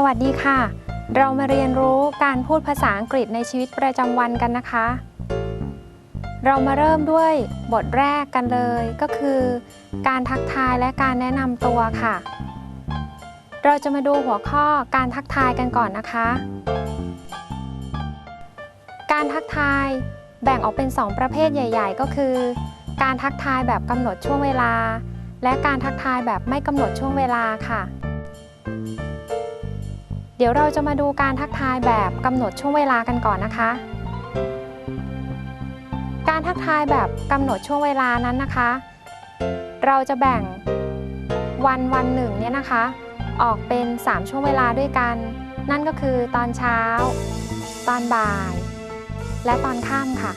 สวัสดีค่ะ เรามาเรียนรู้การพูดภาษาอังกฤษในชีวิตประจำวันกันนะคะ เรามาเริ่มด้วยบทแรกกันเลยก็คือ การทักทายและการแนะนำตัวค่ะ เราจะมาดูหัวข้อการทักทายกันก่อนนะคะ การทักทายแบ่งออกเป็น 2 ประเภทใหญ่ ๆ ก็คือ การทักทายแบบกำหนดช่วงเวลา และการทักทายแบบไม่กำหนดช่วงเวลาค่ะ เดี๋ยวเราจะมาดูการทักทายแบบกำหนดช่วงเวลากันก่อนนะคะ การทักทายแบบกำหนดช่วงเวลานั้นนะคะ เราจะแบ่งวันวันหนึ่งเนี่ยนะคะ ออกเป็น 3 ช่วงเวลาด้วยกัน นั่นก็คือตอนเช้า ตอนบ่าย และตอนค่ำค่ะ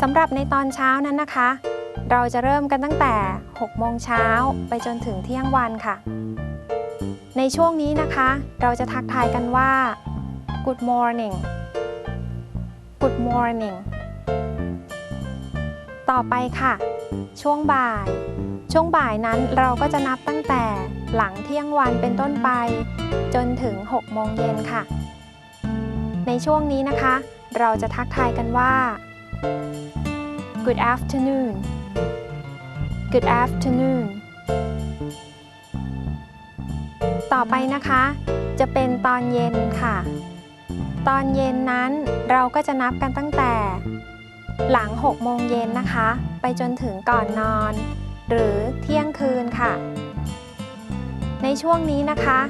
สำหรับในตอนเช้านั้นนะคะ เราจะเริ่มกันตั้งแต่ 6 โมงเช้าไปจนถึงเที่ยงวันค่ะ ในช่วงนี้นะคะ เราจะทักทายกันว่า Good morning Good morning ต่อไปค่ะ ช่วงบ่าย ช่วงบ่ายนั้นเราก็จะนับตั้งแต่หลังเที่ยงวันเป็นต้นไป จนถึง 6 โมงเย็นค่ะ ในช่วงนี้นะคะ เราจะทักทายกันว่า Good afternoon Good afternoon ต่อไปนะคะ จะเป็นตอนเย็นค่ะ ตอนเย็นนั้นเราก็จะนับกันตั้งแต่ หลัง 6 โมงเย็นนะคะ ไปจนถึงก่อนนอน หรือเที่ยงคืนค่ะ ในช่วงนี้นะคะ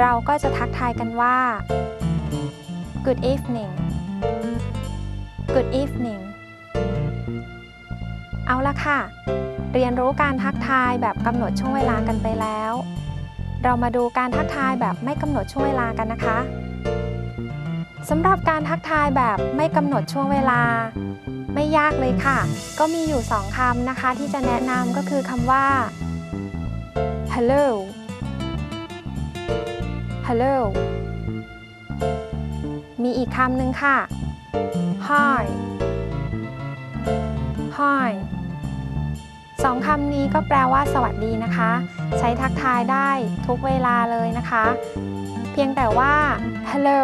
เราก็จะทักทายกันว่า Good evening Good evening เอาละค่ะ เรียนรู้การทักทายแบบกำหนดช่วงเวลากันไปแล้ว เรามาดูการทักทายแบบไม่กำหนดช่วงเวลากันนะคะสำหรับการทักทายแบบไม่กำหนดช่วงเวลา ไม่ยากเลยค่ะ ก็มีอยู่สองคำนะคะ ที่จะแนะนำก็คือคำว่า hello hello มีอีกคำหนึ่งค่ะ hi hi สองคำนี้ก็แปลว่า สวัสดีนะคะ ใช้ทักทายได้ทุกเวลาเลยนะคะ เพียงแต่ว่า hello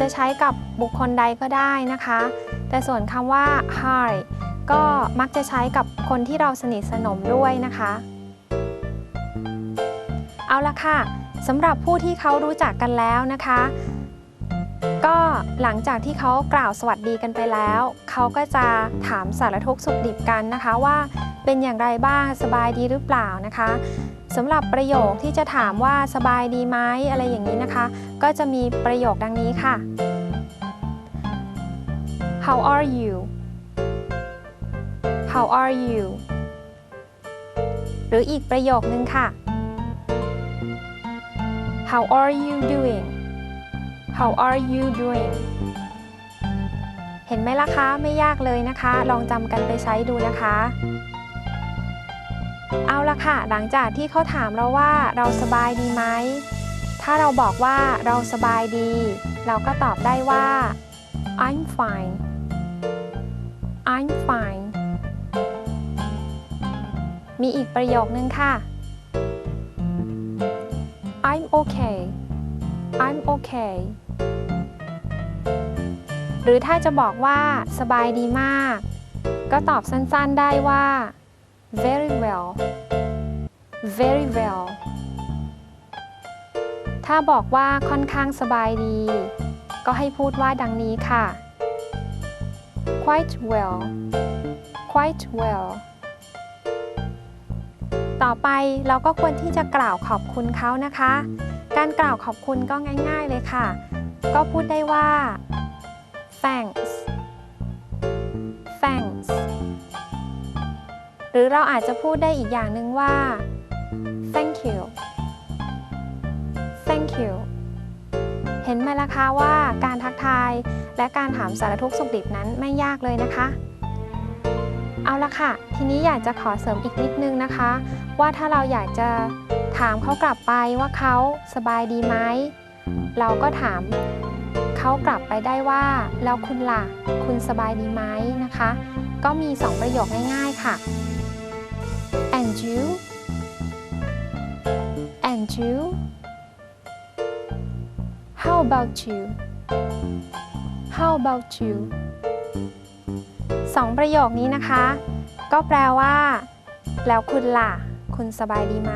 จะใช้กับบุคคลใดก็ได้นะคะ แต่ส่วนคำว่า hi ก็มักจะใช้กับคนที่เราสนิทสนมด้วยนะคะ เอาละค่ะสำหรับผู้ที่เขารู้จักกันแล้วนะคะ ก็หลังจากที่เขากล่าวสวัสดีกันไปแล้ว เขาก็จะถามสารทุกสุขดิบกันนะคะว่า เป็นอย่างไรบ้าง สบายดีหรือเปล่านะคะสำหรับประโยคที่จะถามว่าสบายดีไหมอะไรอย่างนี้นะคะ ก็จะมีประโยคดังนี้ค่ะ How are you How are you หรืออีกประโยคนึงค่ะ How are you doing How are you doing เห็นไหมล่ะคะ ไม่ยากเลยนะคะ ลองจำกันไปใช้ดูนะคะ เอาละค่ะ หลังจากที่เขาถามเราว่าเราสบายดีไหม ถ้าเราบอกว่าเราสบายดี เราก็ตอบได้ว่า I'm fine I'm fine มีอีกประโยคนึงค่ะ I'm okay I'm okay หรือถ้าจะบอกว่าสบายดีมาก ก็ตอบสั้นๆได้ว่า very well very well ถ้าบอกว่าค่อนข้างสบายดี ก็ให้พูดว่าดังนี้ค่ะ quite well quite well ต่อไปเราก็ควรที่จะกล่าวขอบคุณเขานะคะ การกล่าวขอบคุณก็ง่าย ๆเลยค่ะ ก็พูดได้ว่า thanks รือเราอาจจะพูดได้อีกอย่างหนึ่งว่า thank you thank you เห็นไหมล่ะคะว่าการทักทายและการถามสารทุกข์สุขดิบนั้นไม่ยากเลยนะคะ เอาละค่ะ ทีนี้อยากจะขอเสริมอีกนิดนึงนะคะ ว่าถ้าเราอยากจะถามเขากลับไปว่าเขาสบายดีไหม เราก็ถามเขากลับไปได้ว่า แล้วคุณล่ะ คุณสบายดีไหมนะคะ ก็มี 2 ประโยคง่าย ๆ ค่ะ and you and you how about you how about you สองประโยคนี้นะคะ ก็แปลว่า แล้วคุณล่ะ คุณสบายดีไหม